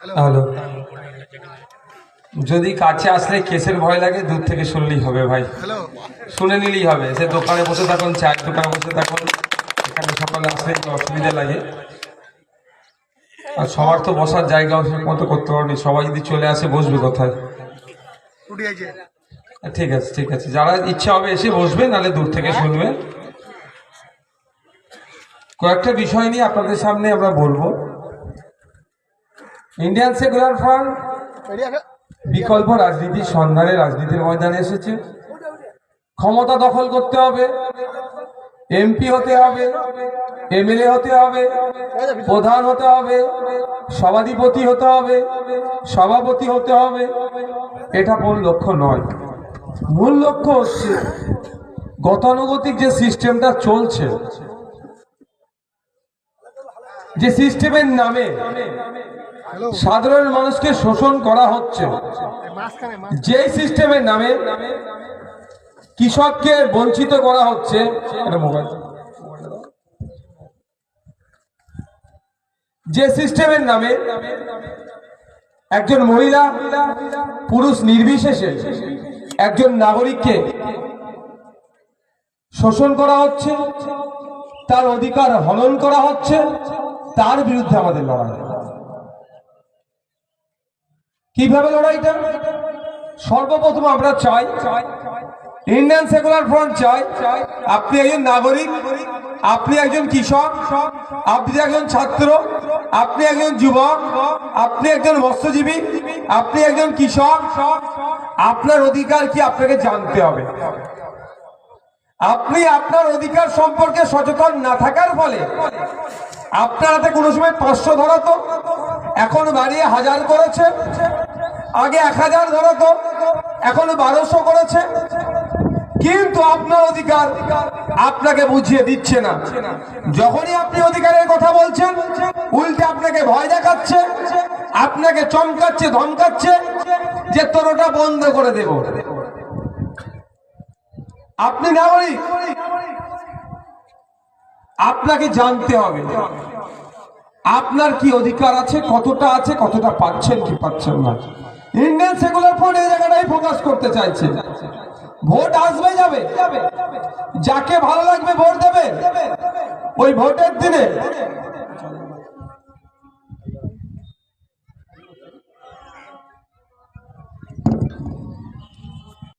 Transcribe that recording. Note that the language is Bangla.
হ্যালো। যদি কাছে আসলে কেসের ভয় লাগে দূর থেকে শুনলেই হবে ভাই। শুনে নিলেই হবে। সে দোকানে বসে থাকুন চায়ের দোকানে বসে থাকুন। এখানে সকালে আসলে একটু অসুবিধা লাগে। আর সবার তো বসার জায়গা মতো করতে পারবি সবাই যদি চলে আসে বসবে কোথায়? ঠিক আছে ঠিক আছে। যারা ইচ্ছা হবে এসে বসবে নাহলে দূর থেকে শুনবে। কয়েকটা বিষয় নিয়ে আপনাদের সামনে আমরা বলব। ইন্ডিয়ান সেকুলার ফ্রন্ট বিকল্প রাজনীতির সন্ধানে রাজনীতির ময়দানে এসেছে। ক্ষমতা দখল করতে হবে এমপি হতে হবে এমএলএ হতে হবে, প্রধান হতে হবে, সভাধিপতি হতে হবে, সভাপতি হতে হবে। এটা মূল লক্ষ্য নয়। মূল লক্ষ্য হচ্ছে গতানুগতিক যে সিস্টেমটা চলছে যে সিস্টেমের নামে সাধারণ মানুষকে শোষণ করা হচ্ছে যে সিস্টেমের নামে কৃষককে বঞ্চিত করা হচ্ছে যে সিস্টেমের নামে একজন মহিলা পুরুষ নির্বিশেষে একজন নাগরিককে শোষণ করা হচ্ছে তার অধিকার হনন করা হচ্ছে তার বিরুদ্ধে আমাদের লড়াই। কীভাবে লড়াইটা? সর্বপ্রথম আমরা চাই ইন্ডিয়ান সেকুলার ফ্রন্ট চাই, আপনি একজন নাগরিক, আপনি একজন কৃষক, আপনি একজন ছাত্র, আপনি একজন যুবক, আপনি একজন মৎস্যজীবী আপনি একজন কৃষক, আপনার অধিকার কি আপনাকে জানতে হবে? আপনি আপনার অধিকার সম্পর্কে সচেতন না থাকার ফলে আপনার হাতে কোনো সময় পাঁচশো ধরাতো এখন বাড়িয়ে হাজার করেছে। আগে এক হাজার ধরাতো এখন বারোশো করেছে। কিন্তু আপনার অধিকার আপনাকে বুঝিয়ে দিচ্ছে না। যখনই আপনি অধিকারের কথা বলছেন, উল্টে আপনাকে ভয় দেখাচ্ছে, আপনাকে চমকাচ্ছে, ধমকাচ্ছে যে তোর ওটা বন্ধ করে দেব। আপনি নাগরিক আপনাকে জানতে হবে। আপনার কি অধিকার আছে, কতটা আছে, কতটা পাচ্ছেন কি পাচ্ছেন না? ইন্ডিয়ান সেকুলার ফ্রন্ট এই জায়গাটাই ফোকাস করতে চাইছে। ভোট আসবে যাবে। যাকে ভালো লাগবে ভোট দেবে। ওই ভোটের দিনে